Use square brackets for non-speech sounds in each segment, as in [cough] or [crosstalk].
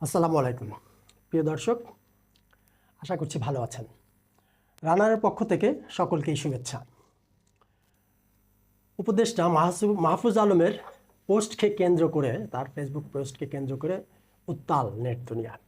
আসসালামু আলাইকুম। প্রিয় দর্শক, আশা করছি ভালো আছেন। রানারের পক্ষ থেকে সকলকেই শুভেচ্ছা। উপদেষ্টা মাহসুব মাহফুজ আলমের পোস্টকে কেন্দ্র করে, তার ফেসবুক পোস্টকে কেন্দ্র করে উত্তাল নেট দুনিয়া।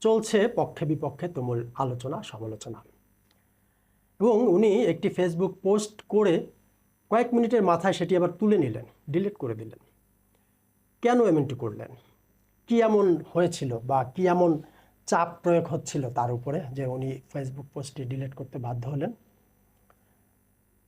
চলছে পক্ষে বিপক্ষে তুমুল আলোচনা, সমালোচনা। এবং উনি একটি ফেসবুক পোস্ট করে কয়েক মিনিটের মাথায় সেটি আবার তুলে নিলেন, ডিলিট করে দিলেন। কেন এমনটি করলেন? কি এমন হয়েছিল বা কি এমন চাপ প্রয়োগ হচ্ছিল তার উপরে? যে উনি ফেসবুক পোস্টটি ডিলিট করতে বাধ্য হলেন।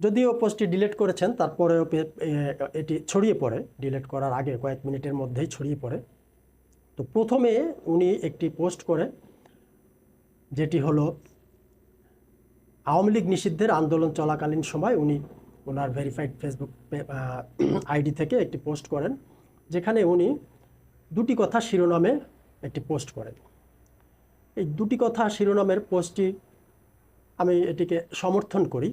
যদিও পোস্টটি ডিলিট করেছেন, তারপরেও এটি ছড়িয়ে পড়ে। ডিলিট করার আগে কয়েক মিনিটের মধ্যেই ছড়িয়ে পড়ে। তো প্রথমে উনি একটি পোস্ট করে, যেটি হলো, আওয়ামী লীগ নিষিদ্ধের আন্দোলন চলাকালীন সময় উনি ওনার ভেরিফাইড ফেসবুক আইডি থেকে একটি পোস্ট করেন, যেখানে উনি দুটি কথা শিরোনামে একটি পোস্ট করেন। এই দুটি কথা শিরোনামের পোস্টটি আমি এটিকে সমর্থন করি।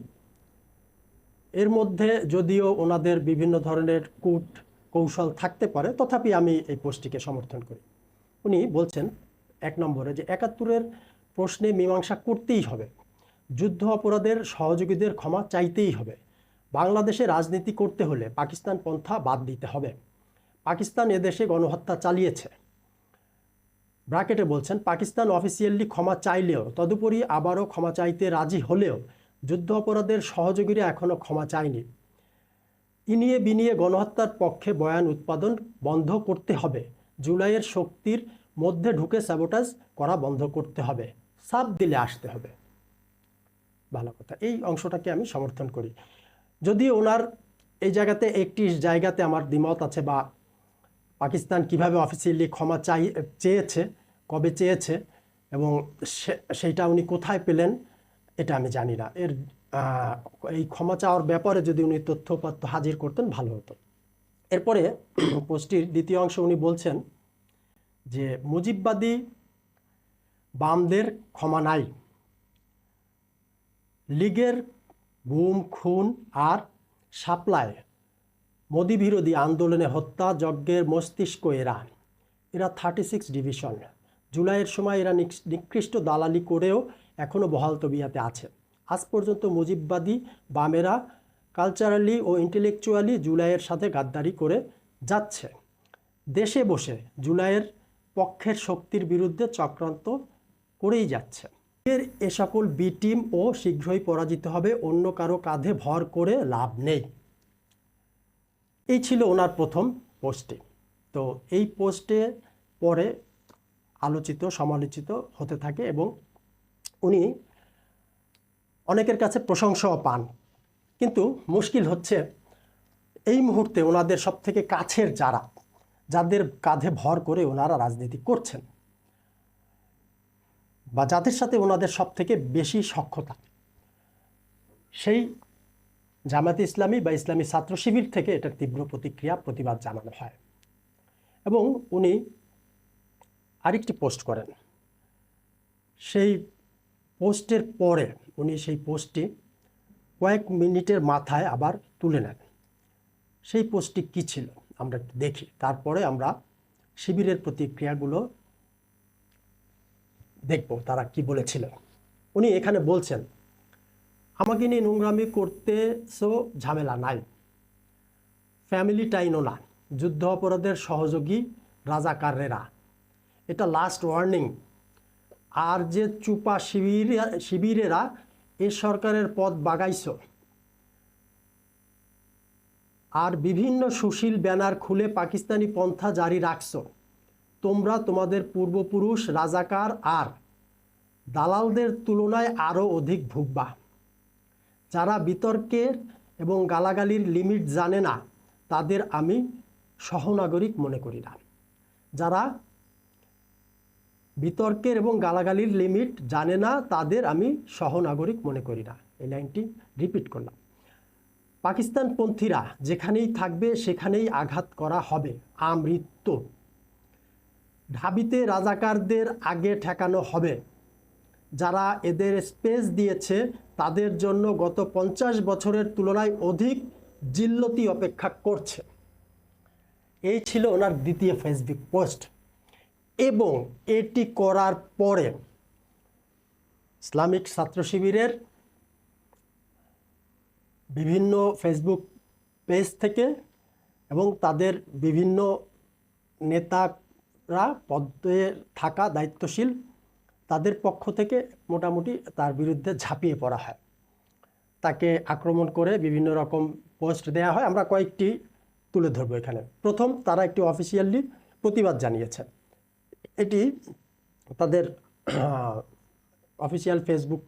এর মধ্যে যদিও ওনাদের বিভিন্ন ধরনের কূট কৌশল থাকতে পারে, তথাপি আমি এই পোস্টটিকে সমর্থন করি। উনি বলছেন এক নম্বরে যে একাত্তরের প্রশ্নে মীমাংসা করতেই হবে, যুদ্ধ অপরাধের সহযোগীদের ক্ষমা চাইতেই হবে, বাংলাদেশে রাজনীতি করতে হলে পাকিস্তান পন্থা বাদ দিতে হবে। পাকিস্তান এদেশে গণহত্যা চালিয়েছে। ব্র্যাকেটে বলছেন, পাকিস্তান অফিসিয়ালি ক্ষমা চাইলেও, তদুপরি আবারও ক্ষমা চাইতে রাজি হলেও যুদ্ধ অপরাধের সহযোগীরা এখনও ক্ষমা চায়নি। ইনিয়ে বিনিয়ে গণহত্যার পক্ষে বয়ান উৎপাদন বন্ধ করতে হবে। জুলাইয়ের শক্তির মধ্যে ঢুকে স্যাবোটাজ করা বন্ধ করতে হবে। সাপ দিলে আসতে হবে। ভালো কথা। এই অংশটাকে আমি সমর্থন করি। যদি ওনার এই জায়গাতে একটি জায়গাতে আমার দ্বিমত আছে বা পাকিস্তান কীভাবে অফিসিয়ালি ক্ষমা চাই, চেয়েছে, কবে চেয়েছে এবং সেইটা উনি কোথায় পেলেন, এটা আমি জানি না। এর এই ক্ষমা চাওয়ার ব্যাপারে যদি উনি তথ্যপত্র হাজির করতেন, ভালো হতো। এরপরে [clears throat] পোস্টটির দ্বিতীয় অংশ উনি বলছেন যে, মুজিববাদী বামদের ক্ষমা নাই। লীগের গুম, খুন আর সাপ্লাই মোদি বিরোধী আন্দোলনে হত্যা যজ্ঞের মস্তিষ্ক এরা এরা থার্টি সিক্স ডিভিশন জুলাইয়ের সময় এরা নিক- নিকৃষ্ট দালালি করেও এখনও বহাল তবিয়াতে আছে। আজ পর্যন্ত মুজিববাদী বামেরা কালচারালি ও ইন্টেলেকচুয়ালি জুলাইয়ের সাথে গাদ্দারি করে যাচ্ছে। দেশে বসে জুলাইয়ের পক্ষের শক্তির বিরুদ্ধে চক্রান্ত করেই যাচ্ছে। এর এ সকল বি টিম ও শীঘ্রই পরাজিত হবে, অন্য কারও কাঁধে ভর করে লাভ নেই। এই ছিল ওনার প্রথম পোস্টে তো এই পোস্টে পরে আলোচিত, সমালোচিত হতে থাকে এবং উনি অনেকের কাছে প্রশংসাও পান। কিন্তু মুশকিল হচ্ছে, এই মুহূর্তে ওনাদের সব থেকে কাছের যারা, যাদের কাঁধে ভর করে ওনারা রাজনীতি করছেন বা যাদের সাথে ওনাদের সব থেকে বেশি সক্ষতা সেই জামাতে ইসলামী বা ইসলামী ছাত্র শিবির থেকে এটার তীব্র প্রতিক্রিয়া, প্রতিবাদ জানানো হয়। এবং উনি আরেকটি পোস্ট করেন। সেই পোস্টের পরে উনি সেই পোস্টটি কয়েক মিনিটের মাথায় আবার তুলে নেন। সেই পোস্টটি কী ছিল? আমরা দেখি। তারপরে আমরা শিবিরের প্রতিক্রিয়াগুলো দেখব, তারা কি বলেছিল উনি এখানে বলছেন আমাকে নিয়ে নোংরামি করতে সো ঝামেলা নাই। ফ্যামিলি টাইনও না যুদ্ধ অপরাধের সহযোগী রাজাকাররেরা এটা লাস্ট ওয়ার্নিং আর যে চুপা শিবির, শিবিরেরা এ সরকারের পথ বাগাইছ। আর বিভিন্ন সুশীল ব্যানার খুলে পাকিস্তানি পন্থা জারি রাখছ। তোমরা তোমাদের পূর্বপুরুষ রাজাকার আর দালালদের তুলনায় আরও অধিক ভুগবা। যারা বিতর্কের এবং গালাগালির লিমিট জানে না, তাদের আমি সহনাগরিক মনে করি না। যারা বিতর্কের এবং গালাগালির লিমিট জানে না, তাদের আমি সহনাগরিক মনে করি না। এই লাইনটি রিপিট করলাম। পাকিস্তানপন্থীরা যেখানেই থাকবে, সেখানেই আঘাত করা হবে। আমৃত্যু। ঢাবিতে রাজাকারদের আগে ঠেকানো হবে। যারা এদের স্পেস দিয়েছে, তাদের জন্য গত পঞ্চাশ বছরের তুলনায় অধিক জিল্লতি অপেক্ষা করছে। এই ছিল ওনার দ্বিতীয় ফেসবুক পোস্ট। এবং এটি করার পরে ইসলামিক ছাত্র শিবিরের বিভিন্ন ফেসবুক পেজ থেকে এবং তাদের বিভিন্ন নেতারা পদে থাকা দায়িত্বশীল তাদের পক্ষ থেকে মোটামুটি তার বিরুদ্ধে ঝাঁপিয়ে পড়া হয়। তাকে আক্রমণ করে বিভিন্ন রকম পোস্ট দেওয়া হয়। আমরা কয়েকটি তুলে ধরবো এখানে। প্রথম, তারা একটি অফিসিয়ালি প্রতিবাদ জানিয়েছে। এটি তাদের অফিসিয়াল ফেসবুক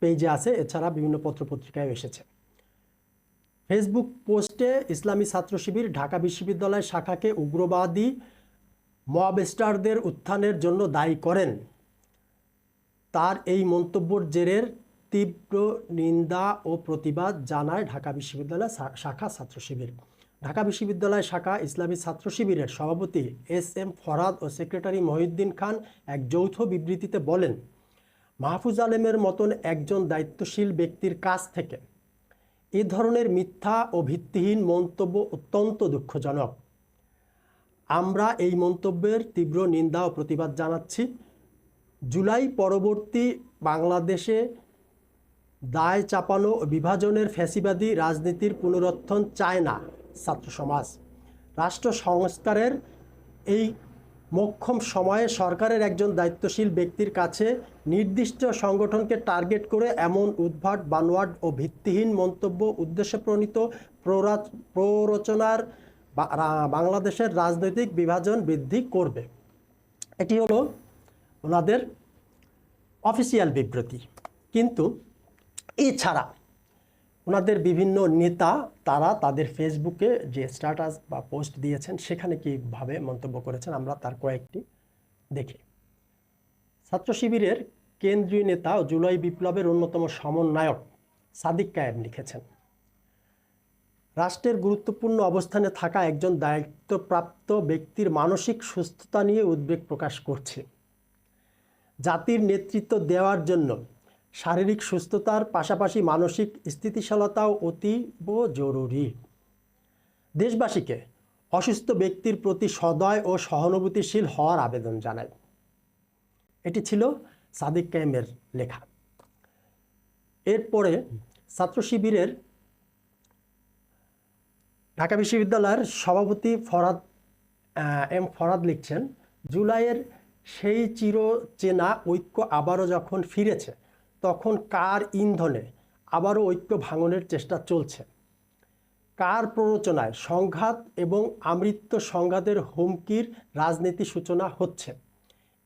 পেজে আছে। এছাড়া বিভিন্ন পত্রপত্রিকায় এসেছে। ফেসবুক পোস্টে ইসলামী ছাত্র শিবির, ঢাকা বিশ্ববিদ্যালয় শাখাকে উগ্রবাদী মবস্টারদের উত্থানের জন্য দায়ী করেন তার এই মন্তব্যর জেরের তীব্র নিন্দা ও প্রতিবাদ জানায় ঢাকা বিশ্ববিদ্যালয় শাখা ছাত্র শিবির ঢাকা বিশ্ববিদ্যালয় শাখা ইসলামী ছাত্র শিবিরের সভাপতি এস এম ফরাদ ও সেক্রেটারি মহিউদ্দিন খান এক যৌথ বিবৃতিতে বলেন, মাহফুজ আলমের মতন একজন দায়িত্বশীল ব্যক্তির কাছ থেকে এ ধরনের মিথ্যা ও ভিত্তিহীন মন্তব্য অত্যন্ত দুঃখজনক। আমরা এই মন্তব্যের তীব্র নিন্দা ও প্রতিবাদ জানাচ্ছি। জুলাই পরবর্তী বাংলাদেশে দায় চাপানো বিভাজনের ফ্যাসিবাদী রাজনীতির পুনরুত্থান চায় না ছাত্র সমাজ। রাষ্ট্র সংস্কারের এই মোক্ষম সময়ে সরকারের একজন দায়িত্বশীল ব্যক্তির কাছে নির্দিষ্ট সংগঠনকে টার্গেট করে এমন উদ্ভাট, বানোয়াট ও ভিত্তিহীন মন্তব্য উদ্দেশ্যপ্রণীত প্ররা- প্ররোচনার বাংলাদেশের রাজনৈতিক বিভাজন বৃদ্ধি করবে। এটি হলো ওনাদের অফিসিয়াল বিবৃতি। কিন্তু এছাড়া ওনাদের বিভিন্ন নেতা, তারা তাদের ফেসবুকে যে স্ট্যাটাস বা পোস্ট দিয়েছেন, সেখানে কীভাবে মন্তব্য করেছেন আমরা তার কয়েকটি দেখি। ছাত্র শিবিরের কেন্দ্রীয় নেতা জুলাই বিপ্লবের অন্যতম সমন্বয়ক সাদিক কায়েব লিখেছেন, রাষ্ট্রের গুরুত্বপূর্ণ অবস্থানে থাকা একজন দায়িত্বপ্রাপ্ত ব্যক্তির মানসিক সুস্থতা নিয়ে উদ্বেগ প্রকাশ করছে। জাতির নেতৃত্ব দেওয়ার জন্য শারীরিক সুস্থতার পাশাপাশি মানসিক স্থিতিশীলতাও অতীব জরুরি। দেশবাসীকে অসুস্থ ব্যক্তির প্রতি সদয় ও সহানুভূতিশীল হওয়ার আবেদন জানাই। এটি ছিল সাদিক কায়েমের লেখা। এরপরে ছাত্র শিবিরের ঢাকা বিশ্ববিদ্যালয়ের সভাপতি ফরাদ এম ফরাদ লিখছেন, জুলাইয়ের সেই চির চেনা ঐক্য আবারও যখন ফিরেছে, তখন কার ইন্ধনে আবারও ঐক্য ভাঙনের চেষ্টা চলছে? কার প্ররোচনায় সংঘাত এবং আমৃত্য সংঘাতের হুমকির রাজনীতি সূচনা হচ্ছে?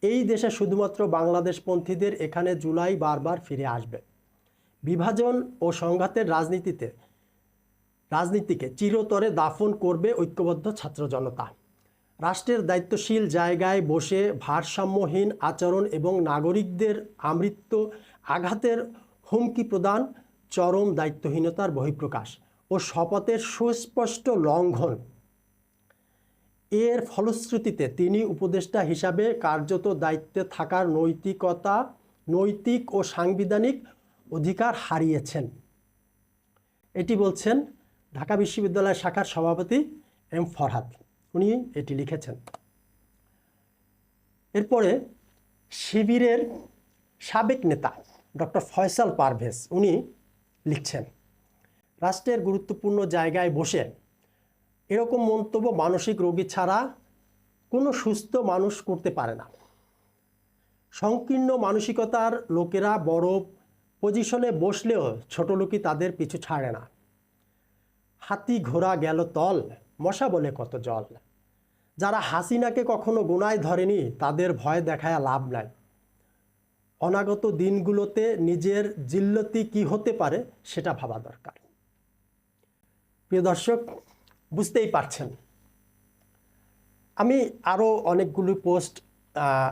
এই দেশে শুধুমাত্র বাংলাদেশপন্থীদের এখানে জুলাই বারবার ফিরে আসবে। বিভাজন ও সংঘাতের রাজনীতিতে, রাজনীতিকে চিরতরে দাফন করবে ঐক্যবদ্ধ ছাত্র জনতা। রাষ্ট্রের দায়িত্বশীল জায়গায় বসে ভারসাম্যহীন আচরণ এবং নাগরিকদের আমৃত্য আঘাতের হুমকি প্রদান চরম দায়িত্বহীনতার বহিঃপ্রকাশ ও শপথের সুস্পষ্ট লঙ্ঘন। এর ফলশ্রুতিতে তিনি উপদেষ্টা হিসাবে কার্যত দায়িত্বে থাকার নৈতিকতা, নৈতিক ও সাংবিধানিক অধিকার হারিয়েছেন। এটি বলছেন ঢাকা বিশ্ববিদ্যালয় শাখার সভাপতি এম ফরহাদ। উনি এটি লিখেছেন। এরপরে শিবিরের সাবেক নেতা ডক্টর ফয়সাল পারভেজ উনি লিখছেন, রাষ্ট্রের গুরুত্বপূর্ণ জায়গায় বসে এরকম মন্তব্য মানসিক রোগী ছাড়া কোনো সুস্থ মানুষ করতে পারে না। সংকীর্ণ মানসিকতার লোকেরা বড় পজিশনে বসলেও ছোট লোকই তাদের পিছু ছাড়ে না। হাতি ঘোড়া গেল তল মশা বলে কত জল। যারা হাসিনাকে কখনো গোনায় ধরেনি, তাদের ভয় দেখায় লাভ নাই। অনাগত দিনগুলোতে নিজের জিল্লতি কি হতে পারে, সেটা ভাবা দরকার। প্রিয় দর্শক, বুঝতেই পারছেন। আমি আরও অনেকগুলো পোস্ট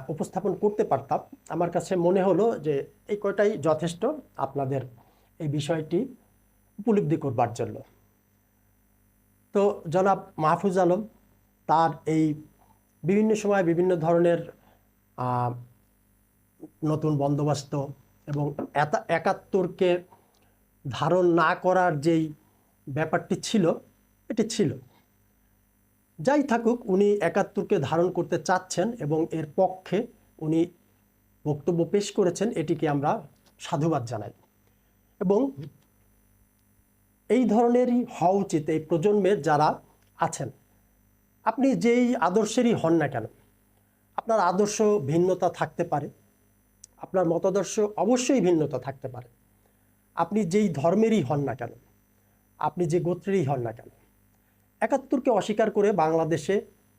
উপস্থাপন করতে পারতাম। আমার কাছে মনে হলো যে, এই কয়টাই যথেষ্ট। আপনাদের এই বিষয়টি উপলব্ধি করবার জন্য। তো জনাব মাহফুজ আলম তার এই বিভিন্ন সময় বিভিন্ন ধরনের নতুন বন্দোবস্ত এবং একাত্তরকে ধারণ না করার যেই ব্যাপারটি ছিল, এটি ছিল। যাই থাকুক, উনি একাত্তরকে ধারণ করতে চাচ্ছেন এবং এর পক্ষে উনি বক্তব্য পেশ করেছেন, এটিকে আমরা সাধুবাদ জানাই। এবং এই ধরনেরই হওয়া উচিত এই প্রজন্মের যারা আছেন। আপনি যেই আদর্শেরই হন না কেন, আপনার আদর্শ ভিন্নতা থাকতে পারে, আপনার মতাদর্শ অবশ্যই ভিন্নতা থাকতে পারে। আপনি যেই ধর্মেরই হন না কেন, আপনি যে গোত্রেরই হন না কেন, একাত্তরকে অস্বীকার করে বাংলাদেশে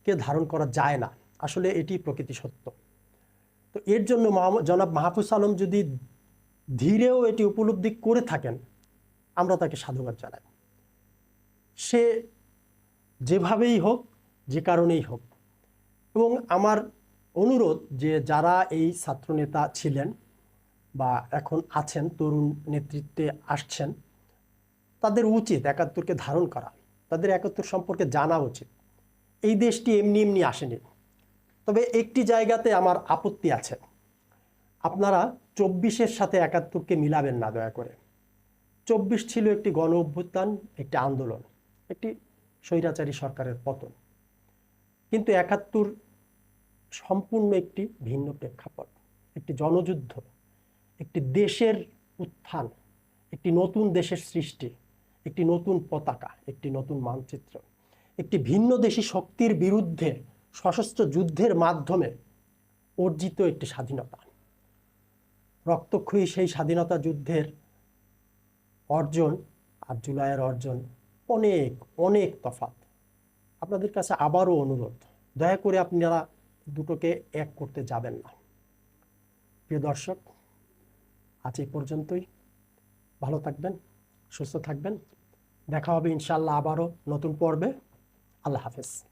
কে ধারণ করা যায় না। আসলে এটি প্রকৃতি সত্য। তো এর জন্য জনাব মাহফুজ আলম যদি ধীরেও এটি উপলব্ধি করে থাকেন আমরা তাকে সাধুবাদ জানাই। সে যেভাবেই হোক, যে কারণেই হোক। এবং আমার অনুরোধ যে যারা এই ছাত্রনেতা ছিলেন বা এখন আছেন, তরুণ নেতৃত্বে আসছেন, তাদের উচিত একাত্তরকে ধারণ করা। তাদের একাত্তর সম্পর্কে জানা উচিত। এই দেশটি এমনি এমনি আসেনি। তবে একটি জায়গাতে আমার আপত্তি আছে। আপনারা চব্বিশের সাথে একাত্তরকে মিলাবেন না, দয়া করে। চব্বিশ ছিল একটি গণ অভ্যুত্থান একটি আন্দোলন, একটি স্বৈরাচারী সরকারের পতন। কিন্তু একাত্তর সম্পূর্ণ একটি ভিন্ন প্রেক্ষাপট, একটি জনযুদ্ধ, একটি দেশের উত্থান, একটি নতুন দেশের সৃষ্টি, একটি নতুন পতাকা, একটি নতুন মানচিত্র, একটি ভিন্ন দেশি শক্তির বিরুদ্ধে সশস্ত্র যুদ্ধের মাধ্যমে অর্জিত একটি স্বাধীনতা। রক্তক্ষয়ী সেই স্বাধীনতা যুদ্ধের অর্জন আর জুলাইয়ের অর্জন অনেক অনেক তফাৎ। আপনাদের কাছে আবারও অনুরোধ, দয়া করে আপনারা দুটোকে এক করতে যাবেন না। প্রিয় দর্শক, আজ এই পর্যন্তই। ভালো থাকবেন, সুস্থ থাকবেন। দেখা হবে ইনশাল্লাহ আবারও নতুন পর্বে। আল্লাহ হাফেজ।